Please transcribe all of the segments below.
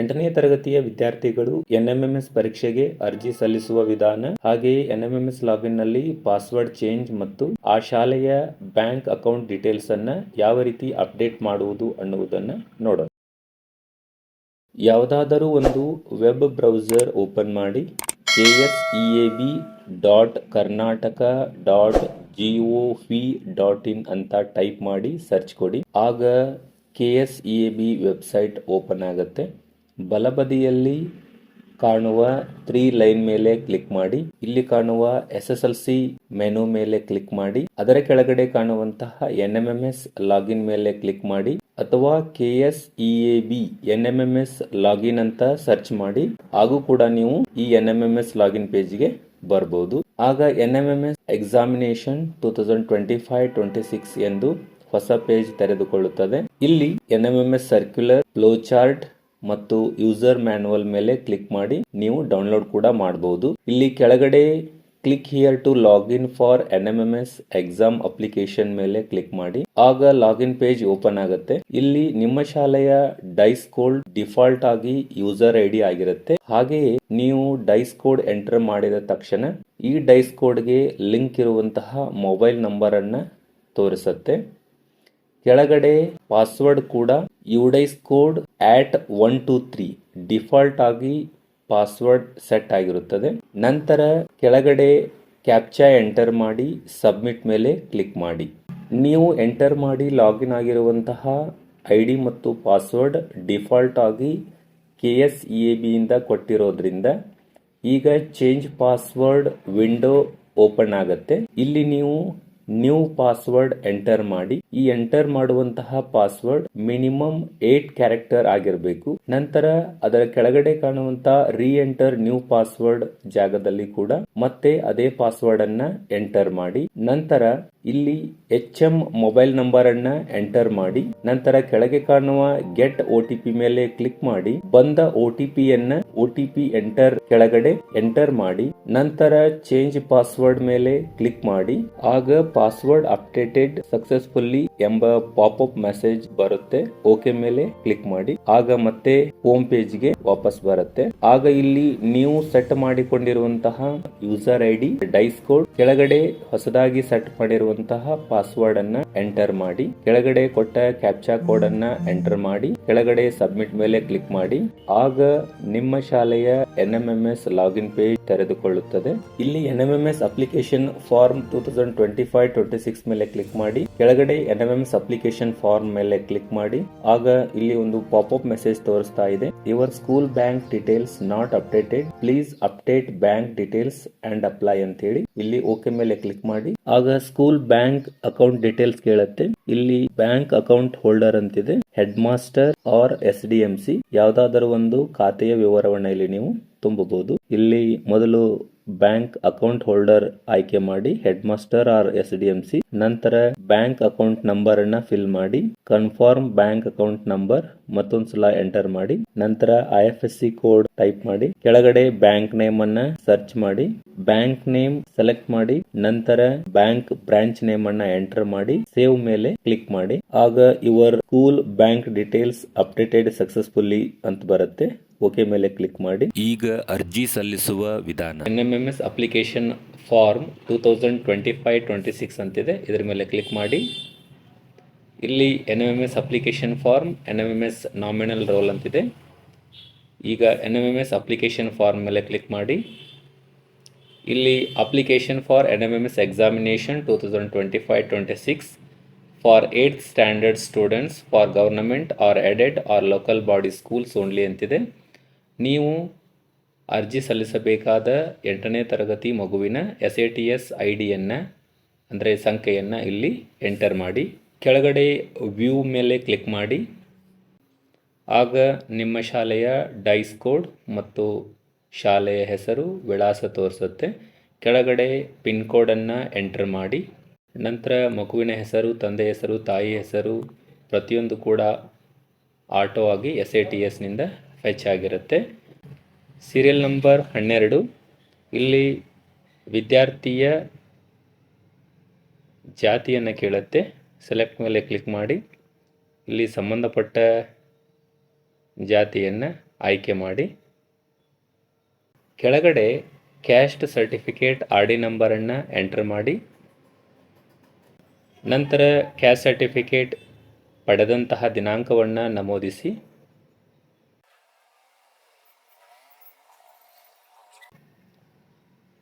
ಎಂಟನೇ ತರಗತಿಯ ವಿದ್ಯಾರ್ಥಿಗಳು ಎನ್ಎಂಎಂಎಸ್ ಪರೀಕ್ಷೆಗೆ ಅರ್ಜಿ ಸಲ್ಲಿಸುವ ವಿಧಾನ ಹಾಗೆಯೇ ಎನ್ಎಂಎಂಎಸ್ ಲಾಗಿನ್ನಲ್ಲಿ ಪಾಸ್ವರ್ಡ್ ಚೇಂಜ್ ಮತ್ತು ಆ ಶಾಲೆಯ ಬ್ಯಾಂಕ್ ಅಕೌಂಟ್ ಡೀಟೇಲ್ಸ್ ಅನ್ನ ಯಾವ ರೀತಿ ಅಪ್ಡೇಟ್ ಮಾಡುವುದು ಅನ್ನುವುದನ್ನು ನೋಡೋಣ. ಯಾವುದಾದರೂ ಒಂದು ವೆಬ್ ಬ್ರೌಸರ್ ಓಪನ್ ಮಾಡಿ K S E A B dot Karnataka dot G O V dot in ಅಂತ ಟೈಪ್ ಮಾಡಿ ಸರ್ಚ್ ಕೊಡಿ. ಆಗ K S E A B website open ಆಗುತ್ತೆ. ಬಲಬದಿಯಲ್ಲಿ ಕಾಣುವ ತ್ರೀ ಲೈನ್ ಮೇಲೆ ಕ್ಲಿಕ್ ಮಾಡಿ, ಇಲ್ಲಿ ಕಾಣುವ S S L C menu ಮೇಲೆ ಕ್ಲಿಕ್ ಮಾಡಿ, ಅದರ ಕೆಳಗಡೆ ಕಾಣುವಂತಹ N M M S login ಮೇಲೆ ಕ್ಲಿಕ್ ಮಾಡಿ ಅಥವಾ K S E A B N M M S login ಅಂತ ಸರ್ಚ್ ಮಾಡಿ, ಹಾಗೂ ಕೂಡ ನೀವು ಈ N M M S login ಪೇಜ್ಗೆ ಬರ್ಬೋದು. ಆಗ N M M S examination two thousand twenty five twenty six ಎಂದು ಹೊಸ ಪೇಜ್ ತೆರೆದುಕೊಳ್ಳುತ್ತದೆ. ಇಲ್ಲಿ N M M S circular flow chart ಮತ್ತು ಯೂಸರ್ ಮ್ಯಾನುವಲ್ ಮೇಲೆ ಕ್ಲಿಕ್ ಮಾಡಿ ನೀವು ಡೌನ್ಲೋಡ್ ಕೂಡ ಮಾಡಬಹುದು ಇಲ್ಲಿ ಕೆಳಗಡೆ click here to login for N M M S exam application ಮೇಲೆ ಕ್ಲಿಕ್ ಮಾಡಿ. ಆಗ ಲಾಗಿನ್ ಪೇಜ್ ಓಪನ್ ಆಗುತ್ತೆ. ಇಲ್ಲಿ ನಿಮ್ಮ ಶಾಲೆಯ ಡೈಸ್ ಕೋಡ್ ಡಿಫಾಲ್ಟ್ ಆಗಿ ಯೂಸರ್ ಐ ಡಿ ಆಗಿರುತ್ತೆ. ಹಾಗೆಯೇ ನೀವು ಡೈಸ್ ಕೋಡ್ ಎಂಟರ್ ಮಾಡಿದ ತಕ್ಷಣ ಈ ಡೈಸ್ ಕೋಡ್ಗೆ ಲಿಂಕ್ ಇರುವಂತಹ ಮೊಬೈಲ್ ನಂಬರ್ ಅನ್ನ ತೋರಿಸುತ್ತೆ. ಕೆಳಗಡೆ ಪಾಸ್ವರ್ಡ್ ಕೂಡ UDISE code at one two three default ಆಗಿ ಪಾಸ್ವರ್ಡ್ ಸೆಟ್ ಆಗಿರುತ್ತದೆ. ನಂತರ ಕೆಳಗಡೆ ಕ್ಯಾಪ್ಚಾ ಎಂಟರ್ ಮಾಡಿ, ಸಬ್ಮಿಟ್ ಮೇಲೆ ಕ್ಲಿಕ್ ಮಾಡಿ. ನೀವು ಎಂಟರ್ ಮಾಡಿ ಲಾಗಿನ್ ಆಗಿರುವಂತಹ ಐ ಡಿ ಮತ್ತು ಪಾಸ್ವರ್ಡ್ ಡಿಫಾಲ್ಟ್ ಆಗಿ ಕೆ ಎಸ್ ಇ ಎ ಬಿಯಿಂದ ಕೊಟ್ಟಿರೋದ್ರಿಂದ ಈಗ ಚೇಂಜ್ ಪಾಸ್ವರ್ಡ್ ವಿಂಡೋ ಓಪನ್ ಆಗುತ್ತೆ. ಇಲ್ಲಿ ನೀವು ನ್ಯೂ ಪಾಸ್ವರ್ಡ್ ಎಂಟರ್ ಮಾಡಿ. ಈ ಎಂಟರ್ ಮಾಡುವಂತಹ ಪಾಸ್ವರ್ಡ್ ಮಿನಿಮಮ್ ಏಟ್ ಕ್ಯಾರೆಕ್ಟರ್ ಆಗಿರಬೇಕು. ನಂತರ ಅದರ ಕೆಳಗಡೆ ಕಾಣುವಂತಹ ರೀ ಎಂಟರ್ ನ್ಯೂ ಪಾಸ್ವರ್ಡ್ ಜಾಗದಲ್ಲಿ ಕೂಡ ಮತ್ತೆ ಅದೇ ಪಾಸ್ವರ್ಡ್ ಅನ್ನ ಎಂಟರ್ ಮಾಡಿ. ನಂತರ ಇಲ್ಲಿ ಎಚ್ ಎಂ ಮೊಬೈಲ್ ನಂಬರ್ ಅನ್ನ ಎಂಟರ್ ಮಾಡಿ, ನಂತರ ಕೆಳಗೆ ಕಾಣುವ ಗೆಟ್ ಒ ಟಿ ಪಿ ಮೇಲೆ ಕ್ಲಿಕ್ ಮಾಡಿ, ಬಂದ ಒ ಟಿ ಪಿ ಯನ್ನ ಒ ಟಿ ಪಿ ಎಂಟರ್ ಕೆಳಗಡೆ ಎಂಟರ್ ಮಾಡಿ, ನಂತರ ಚೇಂಜ್ ಪಾಸ್ವರ್ಡ್ ಮೇಲೆ ಕ್ಲಿಕ್ ಮಾಡಿ, ಆಗ ಪಾಸ್ವರ್ಡ್ ಅಪ್ಡೇಟೆಡ್ ಸಕ್ಸಸ್ಫುಲ್ಲಿ ಎಂಬ ಪಾಪ್ ಅಪ್ ಮೆಸೇಜ್ ಬರುತ್ತೆ ಓಕೆ ಮೇಲೆ ಕ್ಲಿಕ್ ಮಾಡಿ, ಆಗ ಮತ್ತೆ ಹೋಮ್ ಪೇಜ್ಗೆ ವಾಪಸ್ ಬರುತ್ತೆ. ಆಗ ಇಲ್ಲಿ ನೀವು ಸೆಟ್ ಮಾಡಿಕೊಂಡಿರುವಂತಹ ಯೂಸರ್ ಐಡಿ ಡೈಸ್ ಕೋಡ್ ಕೆಳಗಡೆ ಹೊಸದಾಗಿ ಸೆಟ್ ಮಾಡಿರುವಂತಹ ಪಾಸ್ವರ್ಡ್ ಅನ್ನ ಎಂಟರ್ ಮಾಡಿ, ಕೆಳಗಡೆ ಕೊಟ್ಟ ಕ್ಯಾಪ್ಚಾ ಕೋಡ್ ಅನ್ನ ಎಂಟರ್ ಮಾಡಿ, ಕೆಳಗಡೆ ಸಬ್ಮಿಟ್ ಮೇಲೆ ಕ್ಲಿಕ್ ಮಾಡಿ, ಆಗ ನಿಮ್ಮ ಶಾಲೆಯ ಎನ್ ಎಂ ಲಾಗಿನ್ ಪೇಜ್ ತೆರೆದುಕೊಳ್ಳುತ್ತದೆ. ಇಲ್ಲಿ N M application form two thousand twenty five twenty six ಮೇಲೆ ಕ್ಲಿಕ್ ಮಾಡಿ, ಕೆಳಗಡೆ N M S application form ಮೇಲೆ ಕ್ಲಿಕ್ ಮಾಡಿ, ಆಗ ಇಲ್ಲಿ ಒಂದು ಪಾಪ್ ಅಪ್ ಮೆಸೇಜ್ ತೋರಿಸ್ತಾ ಇದೆ. Your school bank details not updated please update bank details and apply ಅಂತ ಹೇಳಿ ಇಲ್ಲಿ ಓಕೆ ಮೇಲೆ ಕ್ಲಿಕ್ ಮಾಡಿ, ಆಗ ಸ್ಕೂಲ್ ಬ್ಯಾಂಕ್ ಅಕೌಂಟ್ ಡೀಟೇಲ್ಸ್ ಕೇಳುತ್ತೆ. ಇಲ್ಲಿ ಬ್ಯಾಂಕ್ ಅಕೌಂಟ್ ಹೋಲ್ಡರ್ ಅಂತಿದೆ. Head master R S D M C ಯಾವ್ದಾದರೂ ಒಂದು ಖಾತೆಯ ವಿವರವನ್ನ ಇಲ್ಲಿ ನೀವು ತುಂಬಬಹುದು. ಇಲ್ಲಿ ಮೊದಲು ಬ್ಯಾಂಕ್ ಅಕೌಂಟ್ ಹೋಲ್ಡರ್ ಆಯ್ಕೆ ಮಾಡಿ head master R S D M C ನಂತರ ಬ್ಯಾಂಕ್ ಅಕೌಂಟ್ ನಂಬರ್ ಅನ್ನ ಫಿಲ್ ಮಾಡಿ, ಕನ್ಫರ್ಮ್ ಬ್ಯಾಂಕ್ ಅಕೌಂಟ್ ನಂಬರ್ ಮತ್ತೊಂದ್ಸಲ ಎಂಟರ್ ಮಾಡಿ, ನಂತರ I F S C code type ಮಾಡಿ, ಕೆಳಗಡೆ ಬ್ಯಾಂಕ್ ನೇಮ್ ಅನ್ನ ಸರ್ಚ್ ಮಾಡಿ, ಬ್ಯಾಂಕ್ ನೇಮ್ ಸೆಲೆಕ್ಟ್ ಮಾಡಿ, ನಂತರ ಬ್ಯಾಂಕ್ ಬ್ರಾಂಚ್ ನೇಮ್ ಅನ್ನ ಎಂಟರ್ ಮಾಡಿ, ಸೇವ್ ಮೇಲೆ ಕ್ಲಿಕ್ ಮಾಡಿ. ಆಗ your school bank details updated successfully ಅಂತ ಬರುತ್ತೆ. ಓಕೆ ಮೇಲೆ ಕ್ಲಿಕ್ ಮಾಡಿ. ಈಗ ಅರ್ಜಿ ಸಲ್ಲಿಸುವ ವಿಧಾನ. N M M S application form two thousand twenty five twenty six ಅಂತಿದೆ. ಇದರ ಮೇಲೆ ಕ್ಲಿಕ್ ಮಾಡಿ. ಇಲ್ಲಿ N M M S application form N M M S nominal roll ಅಂತಿದೆ. ಈಗ N M M S application form ಮೇಲೆ click ಮಾಡಿ. ಇಲ್ಲಿ application for N M M S examination two thousand twenty five twenty six for eighth standard students for government or aided or local body schools only ಅಂತಿದೆ. ನೀವು ಅರ್ಜಿ ಸಲ್ಲಿಸಬೇಕಾದ ಎಂಟನೇ ತರಗತಿ ಮಗುವಿನ S A T S I ಡಿಯನ್ನು ಅಂದರೆ ಸಂಖ್ಯೆಯನ್ನು ಇಲ್ಲಿ ಎಂಟರ್ ಮಾಡಿ, ಕೆಳಗಡೆ ವ್ಯೂ ಮೇಲೆ ಕ್ಲಿಕ್ ಮಾಡಿ. ಆಗ ನಿಮ್ಮ ಶಾಲೆಯ ಡೈಸ್ ಕೋಡ್ ಮತ್ತು ಶಾಲೆಯ ಹೆಸರು ವಿಳಾಸ ತೋರಿಸುತ್ತೆ. ಕೆಳಗಡೆ ಪಿನ್ ಕೋಡನ್ನು ಎಂಟರ್ ಮಾಡಿ. ನಂತರ ಮಗುವಿನ ಹೆಸರು, ತಂದೆ ಹೆಸರು, ತಾಯಿ ಹೆಸರು, ಪ್ರತಿಯೊಂದು ಕೂಡ ಆಟೋ ಆಗಿ ಎಸ್ ಎ ಟಿ ಎಸ್ನಿಂದ ಫೆಚ್ ಆಗಿರುತ್ತೆ. ಸೀರಿಯಲ್ ನಂಬರ್ ಹನ್ನೆರಡು. ಇಲ್ಲಿ ವಿದ್ಯಾರ್ಥಿಯ ಜಾತಿಯನ್ನು ಕೇಳುತ್ತೆ. ಸೆಲೆಕ್ಟ್ ಮೇಲೆ ಕ್ಲಿಕ್ ಮಾಡಿ. ಇಲ್ಲಿ ಸಂಬಂಧಪಟ್ಟ ಜಾತಿಯನ್ನು ಆಯ್ಕೆ ಮಾಡಿ. ಕೆಳಗಡೆ ಕ್ಯಾಸ್ಟ್ ಸರ್ಟಿಫಿಕೇಟ್ ಆರ್ ಡಿ ನಂಬರನ್ನು ಎಂಟರ್ ಮಾಡಿ. ನಂತರ ಕ್ಯಾಸ್ಟ್ ಸರ್ಟಿಫಿಕೇಟ್ ಪಡೆದಂತಹ ದಿನಾಂಕವನ್ನು ನಮೂದಿಸಿ.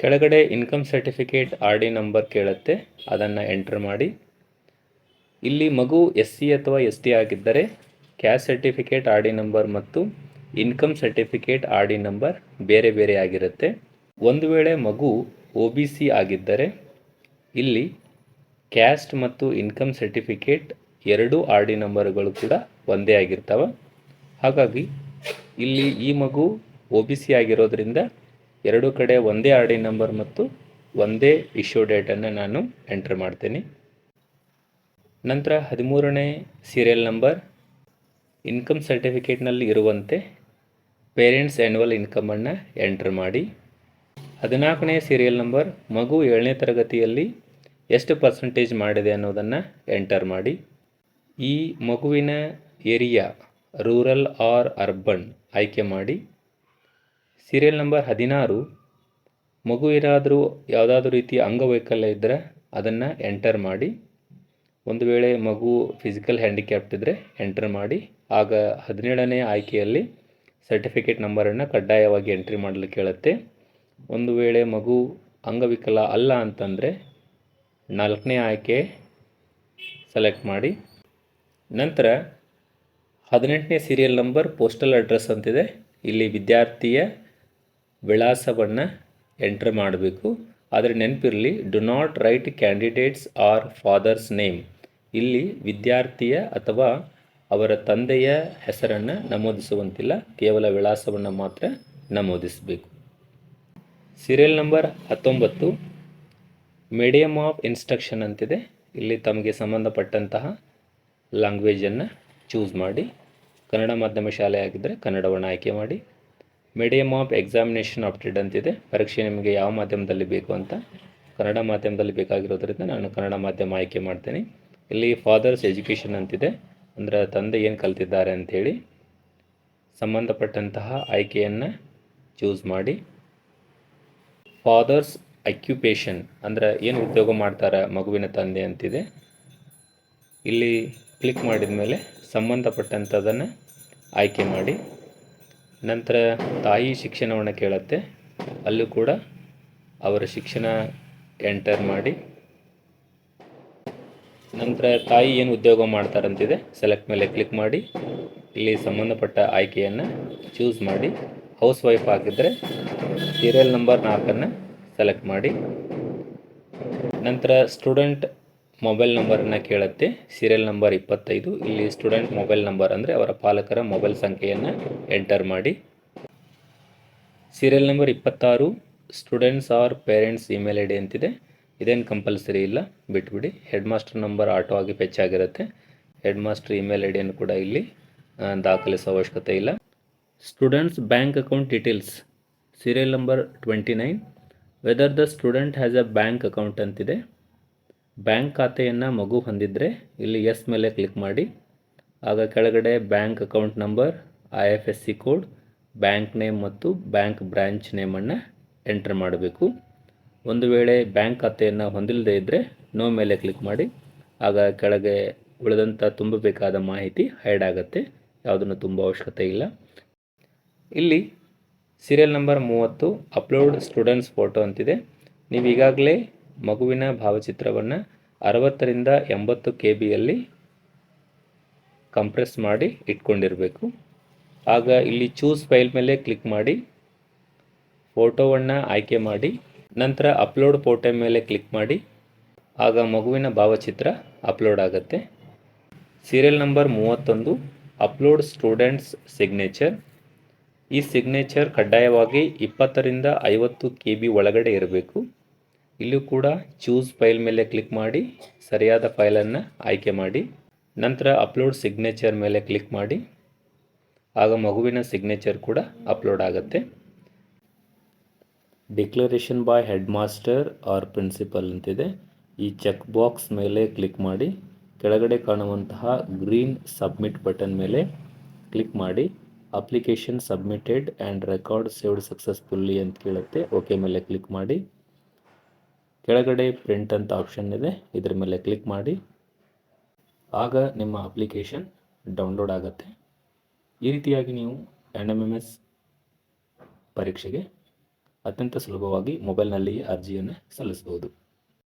ಕೆಳಗಡೆ income certificate R D number ಕೇಳುತ್ತೆ, ಅದನ್ನು ಎಂಟ್ರ್ ಮಾಡಿ. ಇಲ್ಲಿ ಮಗು ಎಸ್ ಸಿ ಅಥವಾ ಎಸ್ ಟಿ ಆಗಿದ್ದರೆ caste certificate R D number ಮತ್ತು income certificate R D number ಬೇರೆ ಬೇರೆ ಆಗಿರುತ್ತೆ. ಒಂದು ವೇಳೆ ಮಗು ಒ ಬಿ ಸಿ ಆಗಿದ್ದರೆ ಇಲ್ಲಿ ಕ್ಯಾಸ್ಟ್ ಮತ್ತು ಇನ್ಕಮ್ ಸರ್ಟಿಫಿಕೇಟ್ ಎರಡೂ ಆರ್ ಡಿ ನಂಬರ್ಗಳು ಕೂಡ ಒಂದೇ ಆಗಿರ್ತವೆ. ಹಾಗಾಗಿ ಇಲ್ಲಿ ಈ ಮಗು ಒ ಬಿ ಸಿ ಆಗಿರೋದ್ರಿಂದ ಎರಡೂ ಕಡೆ ಒಂದೇ ಆರ್ ಡಿ ನಂಬರ್ ಮತ್ತು ಒಂದೇ ಇಶ್ಯೂ ಡೇಟನ್ನು ನಾನು ಎಂಟ್ರ್ ಮಾಡ್ತೀನಿ. ನಂತರ ಹದಿಮೂರನೇ ಸೀರಿಯಲ್ ನಂಬರ್ ಇನ್ಕಮ್ ಸರ್ಟಿಫಿಕೇಟ್ನಲ್ಲಿ ಇರುವಂತೆ ಪೇರೆಂಟ್ಸ್ ಆ್ಯನ್ಯುವಲ್ ಇನ್ಕಮನ್ನು ಎಂಟ್ರ್ ಮಾಡಿ. ಹದಿನಾಲ್ಕನೇ ಸೀರಿಯಲ್ ನಂಬರ್ ಮಗು ಏಳನೇ ತರಗತಿಯಲ್ಲಿ ಎಷ್ಟು ಪರ್ಸೆಂಟೇಜ್ ಮಾಡಿದೆ ಅನ್ನೋದನ್ನು ಎಂಟರ್ ಮಾಡಿ. ಈ ಮಗುವಿನ ಏರಿಯಾ ರೂರಲ್ ಆರ್ ಅರ್ಬನ್ ಆಯ್ಕೆ ಮಾಡಿ. ಸೀರಿಯಲ್ ನಂಬರ್ ಹದಿನಾರು. ಮಗು ಏನಾದರೂ ಯಾವುದಾದ್ರೂ ರೀತಿಯ ಅಂಗವೈಕಲ್ಯ ಇದ್ದರೆ ಅದನ್ನು ಎಂಟರ್ ಮಾಡಿ. ಒಂದು ವೇಳೆ ಮಗು ಫಿಸಿಕಲ್ ಹ್ಯಾಂಡಿಕ್ಯಾಪ್ಟ್ ಇದ್ದರೆ ಎಂಟರ್ ಮಾಡಿ. ಆಗ ಹದಿನೇಳನೇ ಆಯ್ಕೆಯಲ್ಲಿ ಸರ್ಟಿಫಿಕೇಟ್ ನಂಬರನ್ನು ಕಡ್ಡಾಯವಾಗಿ ಎಂಟ್ರಿ ಮಾಡಲು ಕೇಳುತ್ತೆ ಒಂದು ವೇಳೆ ಮಗು ಅಂಗವಿಕಲ ಅಲ್ಲ ಅಂತಂದರೆ ನಾಲ್ಕನೇ ಆಯ್ಕೆ ಸೆಲೆಕ್ಟ್ ಮಾಡಿ. ನಂತರ ಹದಿನೆಂಟನೇ ಸೀರಿಯಲ್ ನಂಬರ್ ಪೋಸ್ಟಲ್ ಅಡ್ರೆಸ್ ಅಂತಿದೆ. ಇಲ್ಲಿ ವಿದ್ಯಾರ್ಥಿಯ ವಿಳಾಸವನ್ನು ಎಂಟ್ರ್ ಮಾಡಬೇಕು. ಆದರೆ ನೆನಪಿರಲಿ do not write candidate's or father's name ಇಲ್ಲಿ ವಿದ್ಯಾರ್ಥಿಯ ಅಥವಾ ಅವರ ತಂದೆಯ ಹೆಸರನ್ನು ನಮೂದಿಸುವಂತಿಲ್ಲ, ಕೇವಲ ವಿಳಾಸವನ್ನು ಮಾತ್ರ ನಮೂದಿಸಬೇಕು. ಸೀರಿಯಲ್ ನಂಬರ್ ಹತ್ತೊಂಬತ್ತು. ಮೀಡಿಯಮ್ ಆಫ್ ಇನ್ಸ್ಟ್ರಕ್ಷನ್ ಅಂತಿದೆ. ಇಲ್ಲಿ ತಮಗೆ ಸಂಬಂಧಪಟ್ಟಂತಹ ಲ್ಯಾಂಗ್ವೇಜನ್ನು ಚೂಸ್ ಮಾಡಿ. ಕನ್ನಡ ಮಾಧ್ಯಮ ಶಾಲೆ ಆಗಿದ್ದರೆ ಕನ್ನಡವನ್ನು ಆಯ್ಕೆ ಮಾಡಿ. ಮೀಡಿಯಮ್ ಆಫ್ ಎಕ್ಸಾಮಿನೇಷನ್ ಆಪ್ಟೆಡ್ ಅಂತಿದೆ ಪರೀಕ್ಷೆ ನಿಮಗೆ ಯಾವ ಮಾಧ್ಯಮದಲ್ಲಿ ಬೇಕು ಅಂತ. ಕನ್ನಡ ಮಾಧ್ಯಮದಲ್ಲಿ ಬೇಕಾಗಿರೋದ್ರಿಂದ ನಾನು ಕನ್ನಡ ಮಾಧ್ಯಮ ಆಯ್ಕೆ ಮಾಡ್ತೀನಿ. ಇಲ್ಲಿ ಫಾದರ್ಸ್ ಎಜುಕೇಷನ್ ಅಂತಿದೆ. ಅಂದರೆ ತಂದೆ ಏನು ಕಲ್ತಿದ್ದಾರೆ ಅಂಥೇಳಿ ಸಂಬಂಧಪಟ್ಟಂತಹ ಆಯ್ಕೆಯನ್ನು ಚೂಸ್ ಮಾಡಿ. ಫಾದರ್ಸ್ ಅಕ್ಯುಪೇಷನ್ ಅಂದರೆ ಏನು ಉದ್ಯೋಗ ಮಾಡ್ತಾರೆ ಮಗುವಿನ ತಂದೆ ಅಂತಿದೆ. ಇಲ್ಲಿ ಕ್ಲಿಕ್ ಮಾಡಿದ ಮೇಲೆ ಸಂಬಂಧಪಟ್ಟಂಥದನ್ನು ಆಯ್ಕೆ ಮಾಡಿ. ನಂತರ ತಾಯಿ ಶಿಕ್ಷಣವನ್ನು ಕೇಳುತ್ತೆ. ಅಲ್ಲೂ ಕೂಡ ಅವರ ಶಿಕ್ಷಣ ಎಂಟರ್ ಮಾಡಿ. ನಂತರ ತಾಯಿ ಏನು ಉದ್ಯೋಗ ಮಾಡ್ತಾರಂತಿದೆ ಸೆಲೆಕ್ಟ್ ಮೇಲೆ ಕ್ಲಿಕ್ ಮಾಡಿ, ಇಲ್ಲಿ ಸಂಬಂಧಪಟ್ಟ ಆಯ್ಕೆಯನ್ನು ಚೂಸ್ ಮಾಡಿ ಹೌಸ್ ವೈಫ್ ಆಗಿದ್ದರೆ ಸೀರಿಯಲ್ ನಂಬರ್ ನಾಲ್ಕನ್ನು ಸೆಲೆಕ್ಟ್ ಮಾಡಿ. ನಂತರ ಸ್ಟೂಡೆಂಟ್ ಮೊಬೈಲ್ ನಂಬರನ್ನು ಕೇಳುತ್ತೆ. ಸೀರಿಯಲ್ ನಂಬರ್ ಇಪ್ಪತ್ತೈದು. ಇಲ್ಲಿ ಸ್ಟೂಡೆಂಟ್ ಮೊಬೈಲ್ ನಂಬರ್ ಅಂದರೆ ಅವರ ಪಾಲಕರ ಮೊಬೈಲ್ ಸಂಖ್ಯೆಯನ್ನು ಎಂಟರ್ ಮಾಡಿ. ಸೀರಿಯಲ್ ನಂಬರ್ ಇಪ್ಪತ್ತಾರು. Students or parents email I D ಅಂತಿದೆ. ಇದೇನು ಕಂಪಲ್ಸರಿ ಇಲ್ಲ. ಬಿಟ್ಬಿಡಿ. ಹೆಡ್ ಮಾಸ್ಟರ್ ನಂಬರ್ ಆಟೋ ಆಗಿ ಪೆಚ್ ಆಗಿರುತ್ತೆ. ಹೆಡ್ ಮಾಸ್ಟರ್ ಇಮೇಲ್ ಐ ಡಿಯನ್ನು ಕೂಡ ಇಲ್ಲಿ ದಾಖಲಿಸೋ ಅವಶ್ಯಕತೆ ಇಲ್ಲ. Students bank account details. Serial number twenty nine. Whether the student has a bank account ಅಂತಿದೆ. ಬ್ಯಾಂಕ್ ಖಾತೆಯನ್ನು ಮಗು ಹೊಂದಿದ್ದರೆ ಇಲ್ಲಿ ಎಸ್ ಮೇಲೆ ಕ್ಲಿಕ್ ಮಾಡಿ. ಆಗ ಕೆಳಗಡೆ bank account number, I F S C code, bank name ಮತ್ತು ಬ್ಯಾಂಕ್ ಬ್ರ್ಯಾಂಚ್ ನೇಮನ್ನು ಎಂಟರ್ ಮಾಡಬೇಕು. ಒಂದು ವೇಳೆ ಬ್ಯಾಂಕ್ ಖಾತೆಯನ್ನು ಹೊಂದಿಲ್ಲದೆ ಇದ್ದರೆ ನೋ ಮೇಲೆ ಕ್ಲಿಕ್ ಮಾಡಿ. ಆಗ ಕೆಳಗೆ ಉಳಿದಂಥ ತುಂಬಬೇಕಾದ ಮಾಹಿತಿ ಹೈಡ್ ಆಗುತ್ತೆ. ಯಾವುದನ್ನು ತುಂಬ ಅವಶ್ಯಕತೆ ಇಲ್ಲ. ಇಲ್ಲಿ ಸೀರಿಯಲ್ ನಂಬರ್ ಮೂವತ್ತು, ಅಪ್ಲೋಡ್ ಸ್ಟೂಡೆಂಟ್ಸ್ ಫೋಟೋ ಅಂತಿದೆ. ನೀವು ಈಗಾಗಲೇ ಮಗುವಿನ ಭಾವಚಿತ್ರವನ್ನು ಅರವತ್ತರಿಂದ ಎಂಬತ್ತು ಕೆ ಬಿಯಲ್ಲಿ ಕಂಪ್ರೆಸ್ ಮಾಡಿ ಇಟ್ಕೊಂಡಿರಬೇಕು. ಆಗ ಇಲ್ಲಿ ಚೂಸ್ ಫೈಲ್ ಮೇಲೆ ಕ್ಲಿಕ್ ಮಾಡಿ, ಫೋಟೋವನ್ನು ಆಯ್ಕೆ ಮಾಡಿ, ನಂತರ ಅಪ್ಲೋಡ್ ಫೋಟೋ ಮೇಲೆ ಕ್ಲಿಕ್ ಮಾಡಿ, ಆಗ ಮಗುವಿನ ಭಾವಚಿತ್ರ ಅಪ್ಲೋಡ್ ಆಗುತ್ತೆ. ಸೀರಿಯಲ್ ನಂಬರ್ ಮೂವತ್ತೊಂದು, ಅಪ್ಲೋಡ್ ಸ್ಟೂಡೆಂಟ್ಸ್ ಸಿಗ್ನೇಚರ್. ಈ ಸಿಗ್ನೇಚರ್ ಕಡ್ಡಾಯವಾಗಿ ಇಪ್ಪತ್ತರಿಂದ ಐವತ್ತು ಕೆ ಬಿ ಒಳಗಡೆ ಇರಬೇಕು. ಇಲ್ಲೂ ಕೂಡ ಚೂಸ್ ಫೈಲ್ ಮೇಲೆ ಕ್ಲಿಕ್ ಮಾಡಿ, ಸರಿಯಾದ ಫೈಲನ್ನು ಆಯ್ಕೆ ಮಾಡಿ, ನಂತರ ಅಪ್ಲೋಡ್ ಸಿಗ್ನೇಚರ್ ಮೇಲೆ ಕ್ಲಿಕ್ ಮಾಡಿ, ಆಗ ಮಗುವಿನ ಸಿಗ್ನೇಚರ್ ಕೂಡ ಅಪ್ಲೋಡ್ ಆಗುತ್ತೆ. Declaration by headmaster or principal ಅಂತಿದೆ. ಈ ಚೆಕ್ ಬಾಕ್ಸ್ ಮೇಲೆ ಕ್ಲಿಕ್ ಮಾಡಿ, ಕೆಳಗಡೆ ಕಾಣುವಂತಹ ಗ್ರೀನ್ ಸಬ್ಮಿಟ್ ಬಟನ್ ಮೇಲೆ ಕ್ಲಿಕ್ ಮಾಡಿ application submitted and record saved successfully ಅಂತ ಕೇಳುತ್ತೆ. ಓಕೆ ಮೇಲೆ ಕ್ಲಿಕ್ ಮಾಡಿ. ಕೆಳಗಡೆ ಪ್ರಿಂಟ್ ಅಂತ ಆಪ್ಷನ್ ಇದೆ. ಇದರ ಮೇಲೆ ಕ್ಲಿಕ್ ಮಾಡಿ. ಆಗ ನಿಮ್ಮ ಅಪ್ಲಿಕೇಶನ್ ಡೌನ್ಲೋಡ್ ಆಗುತ್ತೆ. ಈ ರೀತಿಯಾಗಿ ನೀವು ಎನ್ ಎಂ ಎಂ ಎಸ್ ಪರೀಕ್ಷೆಗೆ ಅತ್ಯಂತ ಸುಲಭವಾಗಿ ಮೊಬೈಲ್ನಲ್ಲಿಯೇ ಅರ್ಜಿಯನ್ನು ಸಲ್ಲಿಸಬಹುದು.